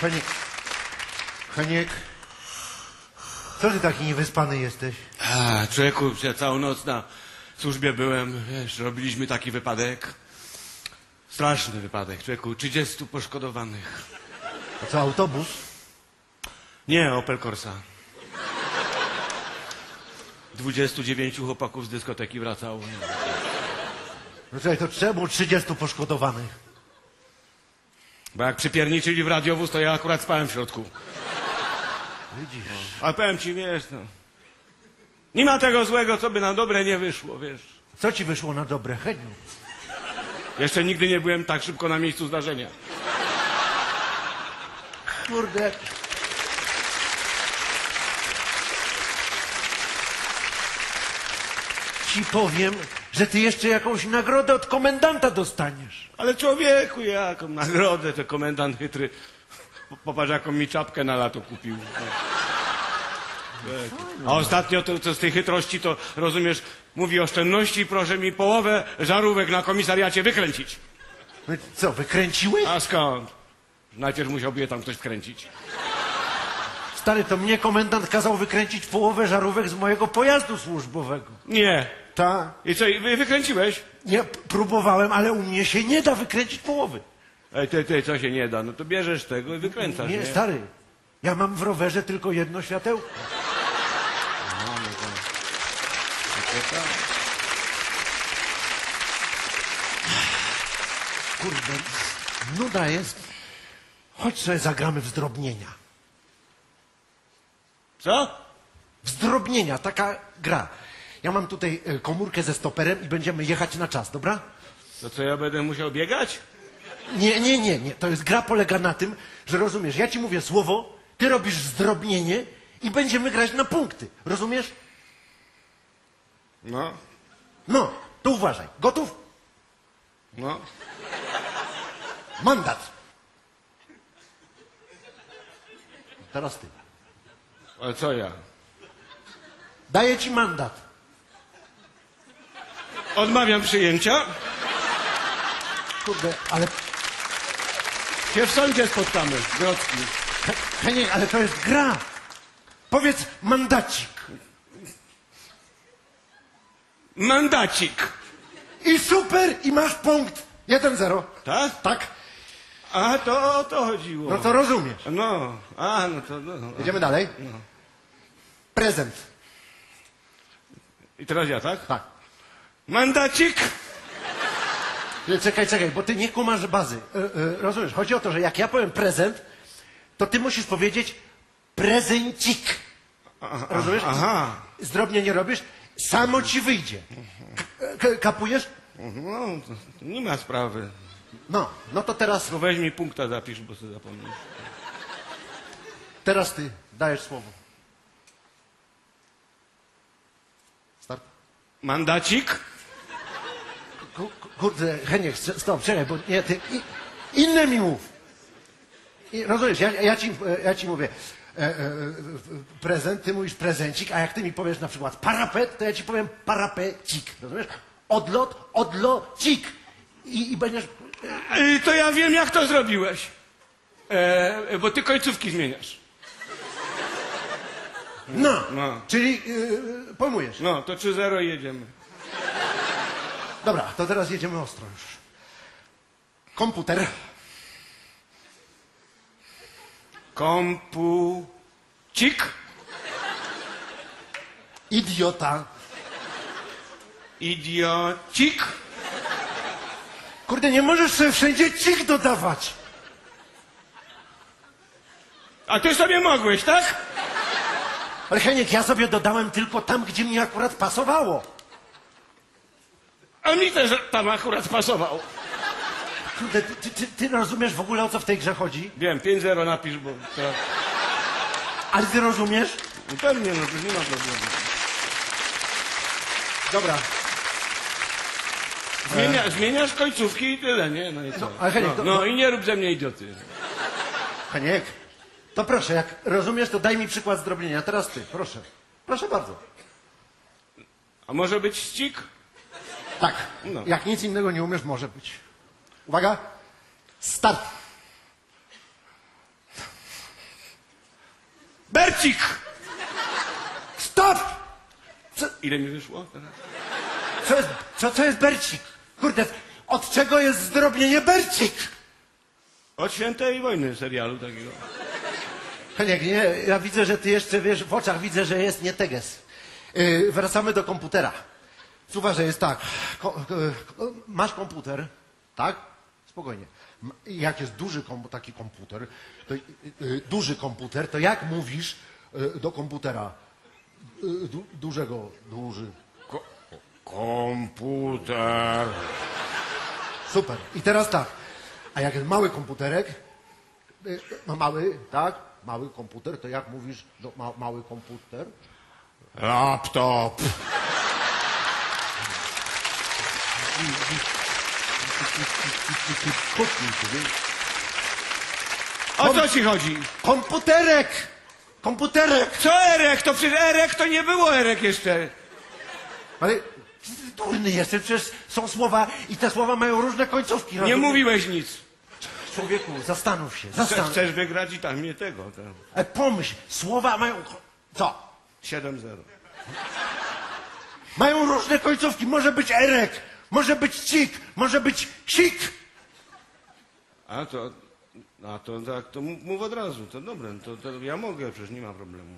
Heniek. Heniek. Co ty taki niewyspany jesteś? A, człowieku, ja całą noc na służbie byłem, wiesz, robiliśmy taki wypadek. Straszny wypadek, człowieku, 30 poszkodowanych. A co, autobus? Nie, Opel Corsa. 29 chłopaków z dyskoteki wracało. No czekaj, to czemu 30 poszkodowanych? Bo jak przypierniczyli w radiowóz, to ja akurat spałem w środku. Widzisz. A powiem ci, wiesz, no. Nie ma tego złego, co by na dobre nie wyszło, wiesz. Co ci wyszło na dobre, Heniu? Jeszcze nigdy nie byłem tak szybko na miejscu zdarzenia. Kurde. Ci powiem, że ty jeszcze jakąś nagrodę od komendanta dostaniesz. Ale człowieku, jaką nagrodę, to komendant chytry. Po- Popatrz, jaką mi czapkę na lato kupił. A ostatnio to, to z tej chytrości to, rozumiesz, mówi oszczędności, proszę mi połowę żarówek na komisariacie wykręcić. Co, wykręciłeś? A skąd? Najpierw musiałby je tam ktoś wkręcić. Stary, to mnie komendant kazał wykręcić połowę żarówek z mojego pojazdu służbowego. Nie. Ta. I co, i wy, wykręciłeś? Nie, próbowałem, ale u mnie się nie da wykręcić połowy. Ej, ty, ty, co się nie da? No to bierzesz tego i wykręcasz, Nie, nie? stary. Ja mam w rowerze tylko jedno światełko. Kurde, nuda jest. Chodź sobie zagramy w zdrobnienia. Co? W zdrobnienia, taka gra. Ja mam tutaj e, komórkę ze stoperem i będziemy jechać na czas, dobra? To co, ja będę musiał biegać? Nie, nie, nie, nie. To jest gra polega na tym, że rozumiesz, ja ci mówię słowo, ty robisz zdrobnienie i będziemy grać na punkty. Rozumiesz? No, No, to uważaj. Gotów? no. Mandat. Teraz ty. Ale co ja? Daję ci mandat. Odmawiam przyjęcia. Kurde, ale Się w sądzie spotkamy, Grodzki. He- Heniek, ale to jest gra. Powiedz mandacik. Mandacik. I super, i masz punkt. 1-0. Tak? Tak? A, to o to chodziło. No to rozumiesz. No, a, no to... No. Jedziemy dalej. Prezent. I teraz ja, tak? Tak. Mandacik. Nie, Czekaj, czekaj, bo ty nie kumasz bazy. E, e, rozumiesz? Chodzi o to, że jak ja powiem prezent, to ty musisz powiedzieć prezencik. Rozumiesz? Aha. Zdrobnie nie robisz, samo ci wyjdzie. K- k- kapujesz? No, to nie ma sprawy. No, no to teraz, No weź mi punkta zapisz, bo sobie zapomnisz. teraz ty dajesz słowo. Start. Mandacik. Ku- ku- Kurde, Heniek, stop, czekaj, bo nie, ty i, inne mi mów. I, rozumiesz, ja, ja, ci, e, ja ci mówię e, e, e, prezent, ty mówisz prezencik, a jak ty mi powiesz na przykład parapet, to ja ci powiem parapecik, rozumiesz? Odlot, odlocik. I, i będziesz... Ej, to ja wiem, jak to zrobiłeś. E, bo ty końcówki zmieniasz. No, No. czyli yy, pojmujesz. No, to 3-0 i jedziemy. Dobra, to teraz jedziemy ostro już. Komputer, Kompucik. idiota. Idiocik. Kurde, nie możesz sobie wszędzie cik dodawać. A ty sobie mogłeś, tak? Ale Heniek, ja sobie dodałem tylko tam, gdzie mi akurat pasowało. A mi też tam akurat pasował. Kurde, ty, ty, ty, ty rozumiesz w ogóle o co w tej grze chodzi? Wiem, 5-0 napisz, bo to... Ale ty rozumiesz? No pewnie, no to nie ma problemu. Dobra. Zmienia, zmieniasz końcówki i tyle, nie? No i co? ale Heniek, no, to- no i nie rób ze mnie idioty. Heniek, to proszę, jak rozumiesz, to daj mi przykład zdrobnienia. Teraz ty, proszę. Proszę bardzo. A może być ścik? Tak, No. jak nic innego nie umiesz, może być. Uwaga, start. Bercik! Stop! Co, Ile mi wyszło teraz? co, jest, co, jest Bercik? Kurde, od czego jest zdrobnienie Bercik? Od świętej wojny serialu takiego. Heniek, nie, ja widzę, że ty jeszcze, wiesz, w oczach widzę, że jest nie teges. Yy, wracamy do komputera. Słuchaj, że jest tak. Masz komputer, tak? Spokojnie. Jak jest duży kom, taki komputer, to, yy, duży komputer, to jak mówisz yy, do komputera? Yy, du, dużego, duży. Ko komputer. Super. I teraz tak. A jak jest mały komputerek, yy, no mały, tak? Mały komputer, to jak mówisz do ma, mały komputer? Laptop. O co ci chodzi? Komputerek! Komputerek! Co Erek? To przecież Erek to nie było Erek jeszcze. Ale ty durny jesteś, przecież są słowa i te słowa mają różne końcówki. Nie rozumiesz? mówiłeś nic. Człowieku, zastanów się, Chcesz, zastanów. chcesz wygrać i tak mnie tego. To. E, pomyśl, słowa mają... Co? 7-0. Mają różne końcówki. Może być erek, może być cik, może być sik. A to, a to tak, to mów od razu, to dobre, to, to ja mogę, przecież nie ma problemu.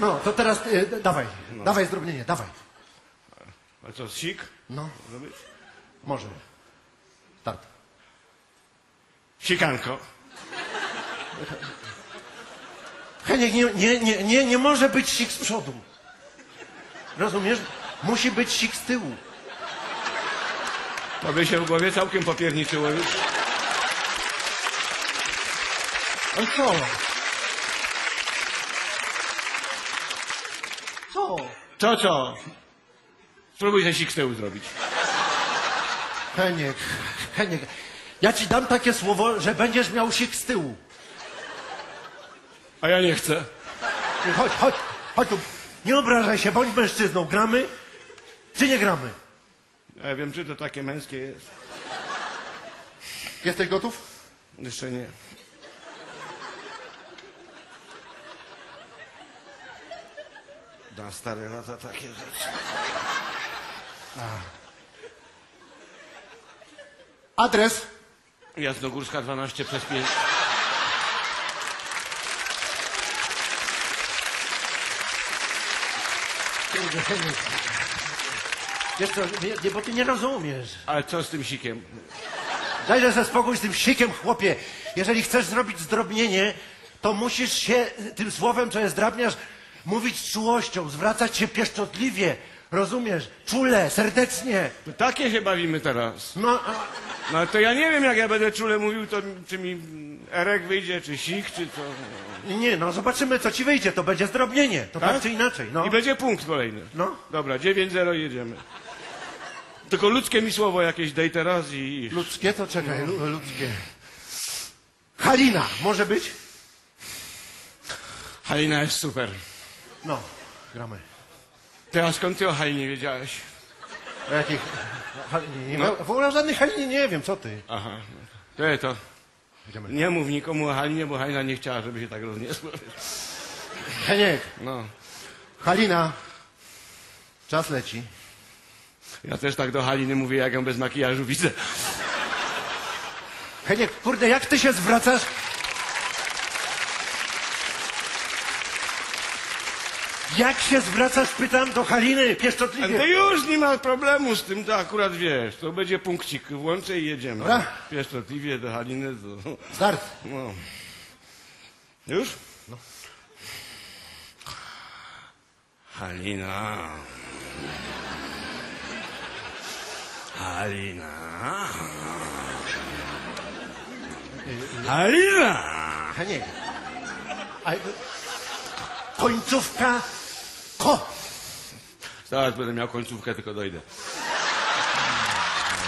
No, to teraz e, dawaj, dawaj zdrobnienie, dawaj. A co, sik? No, Zrobić? może. Start. Sikanko. Heniek, nie, nie, nie, nie, nie może być sik z przodu. Rozumiesz? Musi być sik z tyłu. To by się w głowie całkiem popierniczyło już. A co? Co? Co, co? Spróbuj ten sik z tyłu zrobić. Heniek, Heniek, ja ci dam takie słowo, że będziesz miał sik z tyłu. A ja nie chcę. Chodź, chodź, chodź tu. Nie obrażaj się, bądź mężczyzną. Gramy czy nie gramy? Ja wiem, czy to takie męskie jest. Jesteś gotów? Jeszcze nie. Na stare lata takie rzeczy. Adres? Jasnogórska 12 przez 5. Kurde, Heniek. Wiesz co, nie, bo ty nie rozumiesz. Ale co z tym sikiem? Dajże sobie spokój z tym sikiem, chłopie. Jeżeli chcesz zrobić zdrobnienie, to musisz się tym słowem, co jest drabniarz, mówić z czułością, zwracać się pieszczotliwie. Rozumiesz? Czule, serdecznie. To takie się bawimy teraz. No, a, No ale to ja nie wiem, jak ja będę czule mówił, to czy mi Erek wyjdzie, czy sik, czy co. nie, no zobaczymy, co ci wyjdzie. To będzie zdrobnienie. To tak, Tak? czy inaczej. No. I będzie punkt kolejny. No. Dobra, 9-0 jedziemy. Tylko ludzkie mi słowo jakieś dej teraz i... Ludzkie to czekaj, lu- ludzkie. Halina, może być? Halina jest super. No, gramy. Ty, a skąd ty o Halinie wiedziałeś? O jakich... Halinie, nie, No. w ogóle o żadnej Halinie nie wiem, co ty. Aha. Ty, to. Nie mów nikomu o Halinie, bo Halina nie chciała, żeby się tak rozniosło. Heniek, No. Halina, czas leci. Ja też tak do Haliny mówię, jak ją bez makijażu widzę. Heniek, kurde, jak ty się zwracasz? Jak się zwracasz, pytam, do Haliny, pieszczotliwie. już nie ma problemu z tym, to akurat wiesz, to będzie punkcik, włączę i jedziemy. Dobra. Pieszczotliwie do Haliny, to... Start. No. Już? No. Halina. Halina. Halina! Heniek. A, końcówka ko. Zaraz będę miał końcówkę, tylko dojdę.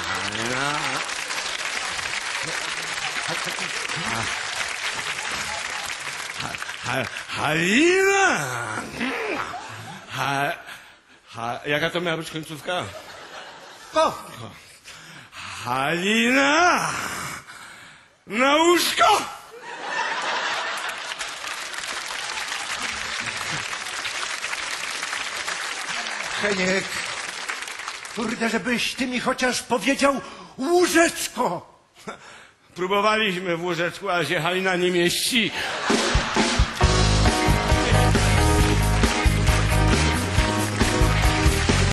Halina. Ha! Ha, ha, jaka to miała być końcówka? Ko. Halina! Na łóżko! Heniek, kurde, żebyś ty mi chociaż powiedział łóżeczko. Próbowaliśmy w łóżeczku, ale się halina nie mieści.